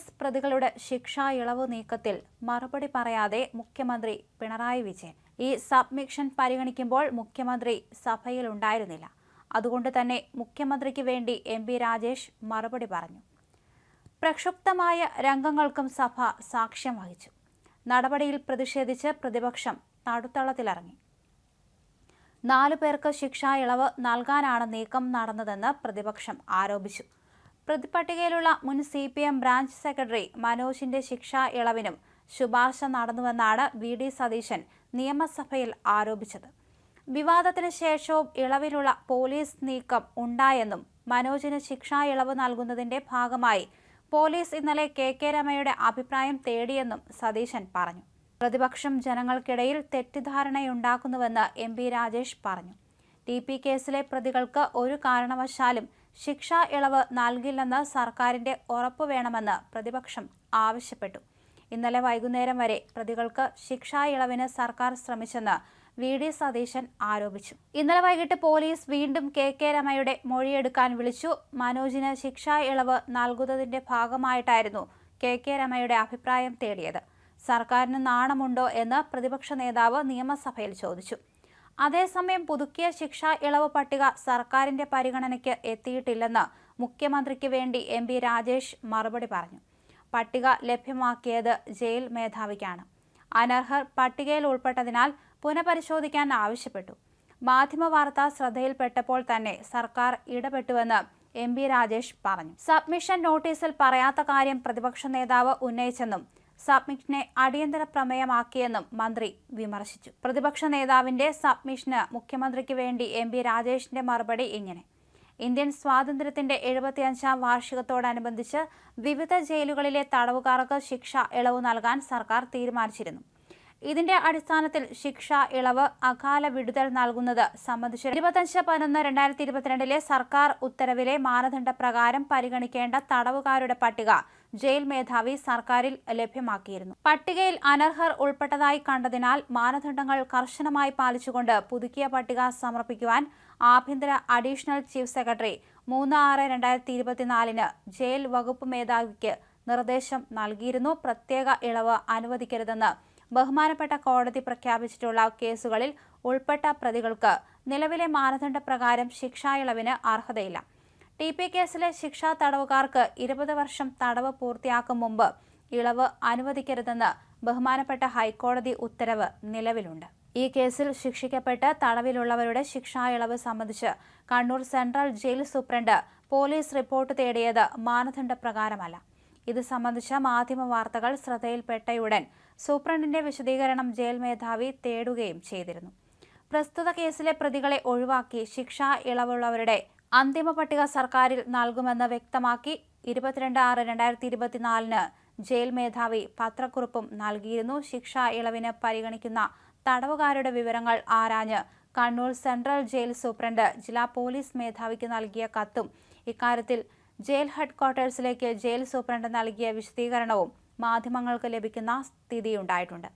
Case പ്രതികളുടെ ശിക്ഷാ ഇളവ് നീക്കത്തിൽ മറുപടി പറയാതെ മുഖ്യമന്ത്രി പിണറായി വിജയൻ. ഈ സബ്മിഷൻ പരിഗണിക്കുമ്പോൾ മുഖ്യമന്ത്രി സഭയിൽ ഉണ്ടായിരുന്നില്ല അതുകൊണ്ട് തന്നെ മുഖ്യമന്ത്രിക്ക് വേണ്ടി എം പി രാജേഷ് മറുപടി പറഞ്ഞു. പ്രക്ഷുബ്ധമായ രംഗങ്ങൾക്കും സഭ സാക്ഷ്യം വഹിച്ചു. നടപടിയിൽ പ്രതിഷേധിച്ച് പ്രതിപക്ഷം നടുത്തളത്തിലിറങ്ങി. നാലു പേർക്ക് ശിക്ഷാ ഇളവ് നൽകാനാണ് നീക്കം നടന്നതെന്ന് പ്രതിപക്ഷം ആരോപിച്ചു. പ്രതിപട്ടികയിലുള്ള മുൻ C P M branch secretary മനോജിന്റെ ശിക്ഷാ ഇളവിനും ശുപാർശ നടന്നുവെന്നാണ് വി ഡി സതീശൻ നിയമസഭയിൽ ആരോപിച്ചത്. വിവാദത്തിന് ശേഷവും ഇളവിലുള്ള പോലീസ് നീക്കം ഉണ്ടായെന്നും മനോജിന് ശിക്ഷാ ഇളവ് നൽകുന്നതിന്റെ ഭാഗമായി പോലീസ് ഇന്നലെ കെ കെ രമയുടെ അഭിപ്രായം തേടിയെന്നും സതീശൻ പറഞ്ഞു. പ്രതിപക്ഷം ജനങ്ങൾക്കിടയിൽ തെറ്റിദ്ധാരണയുണ്ടാക്കുന്നുവെന്ന് എം പി രാജേഷ് പറഞ്ഞു. ടി പി കേസിലെ പ്രതികൾക്ക് ഒരു കാരണവശാലും ശിക്ഷാ ഇളവ് നൽകില്ലെന്ന് സർക്കാരിന്റെ ഉറപ്പ് വേണമെന്ന് പ്രതിപക്ഷം ആവശ്യപ്പെട്ടു. ഇന്നലെ വൈകുന്നേരം വരെ പ്രതികൾക്ക് ശിക്ഷാ ഇളവിന് സർക്കാർ ശ്രമിച്ചെന്ന് വി ഡി സതീശൻ ആരോപിച്ചു. ഇന്നലെ വൈകിട്ട് പോലീസ് വീണ്ടും കെ കെ രമയുടെ മൊഴിയെടുക്കാൻ വിളിച്ചു. മനോജിന് ശിക്ഷാ ഇളവ് നൽകുന്നതിന്റെ ഭാഗമായിട്ടായിരുന്നു കെ കെ രമയുടെ അഭിപ്രായം തേടിയത്. സർക്കാരിന് നാണമുണ്ടോ എന്ന് പ്രതിപക്ഷ നേതാവ് നിയമസഭയിൽ ചോദിച്ചു. അതേസമയം പുതുക്കിയ ശിക്ഷാ ഇളവ് പട്ടിക സർക്കാരിന്റെ പരിഗണനയ്ക്ക് എത്തിയിട്ടില്ലെന്ന് മുഖ്യമന്ത്രിക്ക് വേണ്ടി എം പി രാജേഷ് മറുപടി പറഞ്ഞു. പട്ടിക ലഭ്യമാക്കിയത് ജയിൽ മേധാവിക്കാണ്. അനർഹർ പട്ടികയിൽ ഉൾപ്പെട്ടതിനാൽ പുനഃപരിശോധിക്കാൻ ആവശ്യപ്പെട്ടു. മാധ്യമവാർത്ത ശ്രദ്ധയിൽപ്പെട്ടപ്പോൾ തന്നെ സർക്കാർ ഇടപെട്ടുവെന്ന് എം രാജേഷ് പറഞ്ഞു. സബ്മിഷൻ നോട്ടീസിൽ പറയാത്ത കാര്യം പ്രതിപക്ഷ നേതാവ് ഉന്നയിച്ചെന്നും സബ്മിഷനെ അടിയന്തര പ്രമേയമാക്കിയെന്നും മന്ത്രി വിമർശിച്ചു. പ്രതിപക്ഷ നേതാവിന്റെ സബ്മിഷന് മുഖ്യമന്ത്രിക്ക് വേണ്ടി എം പി രാജേഷിന്റെ മറുപടി ഇങ്ങനെ. ഇന്ത്യൻ സ്വാതന്ത്ര്യത്തിന്റെ എഴുപത്തിയഞ്ചാം വാർഷികത്തോടനുബന്ധിച്ച് വിവിധ ജയിലുകളിലെ തടവുകാർക്ക് ശിക്ഷ ഇളവ് നൽകാൻ സർക്കാർ തീരുമാനിച്ചിരുന്നു. ഇതിന്റെ അടിസ്ഥാനത്തിൽ ശിക്ഷ ഇളവ് അകാല വിടുതൽ നൽകുന്നത് സംബന്ധിച്ച് ഇരുപത്തഞ്ച് പതിനൊന്ന് രണ്ടായിരത്തി ഇരുപത്തിരണ്ടിലെ സർക്കാർ ഉത്തരവിലെ മാനദണ്ഡ പ്രകാരം പരിഗണിക്കേണ്ട തടവുകാരുടെ പട്ടിക ജയിൽ മേധാവി സർക്കാരിൽ ലഭ്യമാക്കിയിരുന്നു. പട്ടികയിൽ അനർഹർ ഉൾപ്പെട്ടതായി കണ്ടതിനാൽ മാനദണ്ഡങ്ങൾ കർശനമായി പാലിച്ചുകൊണ്ട് പുതുക്കിയ പട്ടിക സമർപ്പിക്കുവാൻ ആഭ്യന്തര അഡീഷണൽ ചീഫ് സെക്രട്ടറി മൂന്ന് ആറ് രണ്ടായിരത്തി ഇരുപത്തിനാലിന് ജയിൽ വകുപ്പ് മേധാവിക്ക് നിർദ്ദേശം നൽകിയിരുന്നു. പ്രത്യേക ഇളവ് അനുവദിക്കരുതെന്ന് ബഹുമാനപ്പെട്ട കോടതി പ്രഖ്യാപിച്ചിട്ടുള്ള കേസുകളിൽ ഉൾപ്പെട്ട പ്രതികൾക്ക് നിലവിലെ മാനദണ്ഡ പ്രകാരം ശിക്ഷാ ഇളവിന് അർഹതയില്ല. ടി പി കേസിലെ ശിക്ഷാ തടവുകാർക്ക് ഇരുപത് വർഷം തടവ് പൂർത്തിയാക്കും മുമ്പ് ഇളവ് അനുവദിക്കരുതെന്ന് ബഹുമാനപ്പെട്ട ഹൈക്കോടതി ഉത്തരവ് നിലവിലുണ്ട്. ഈ കേസിൽ ശിക്ഷിക്കപ്പെട്ട് തടവിലുള്ളവരുടെ ശിക്ഷാ ഇളവ് സംബന്ധിച്ച് Kannur central jail superintendent police report തേടിയത് മാനദണ്ഡ പ്രകാരമല്ല ഇത് സംബന്ധിച്ച മാധ്യമ വാർത്തകൾ ശ്രദ്ധയിൽപ്പെട്ടയുടൻ സൂപ്രണ്ടിന്റെ വിശദീകരണം ജയിൽ മേധാവി തേടുകയും ചെയ്തിരുന്നു. പ്രസ്തുത കേസിലെ പ്രതികളെ ഒഴിവാക്കി ശിക്ഷാ ഇളവുള്ളവരുടെ അന്തിമ പട്ടിക സർക്കാരിൽ നൽകുമെന്ന് വ്യക്തമാക്കി ഇരുപത്തിരണ്ട് ആറ് രണ്ടായിരത്തി ഇരുപത്തിനാലിന് ജയിൽ മേധാവി പത്രക്കുറിപ്പും നൽകിയിരുന്നു. ശിക്ഷാ ഇളവിന് പരിഗണിക്കുന്ന തടവുകാരുടെ വിവരങ്ങൾ ആരാഞ്ഞ് കണ്ണൂർ സെൻട്രൽ ജയിൽ സൂപ്രണ്ട് ജില്ലാ പോലീസ് മേധാവിക്ക് നൽകിയ കത്തും ഇക്കാര്യത്തിൽ ജയിൽ ഹെഡ് ക്വാർട്ടേഴ്സിലേക്ക് ജയിൽ സൂപ്രണ്ട് നൽകിയ വിശദീകരണവും മാധ്യമങ്ങൾക്ക് ലഭിക്കുന്ന സ്ഥിതിയുണ്ടായിട്ടുണ്ട്.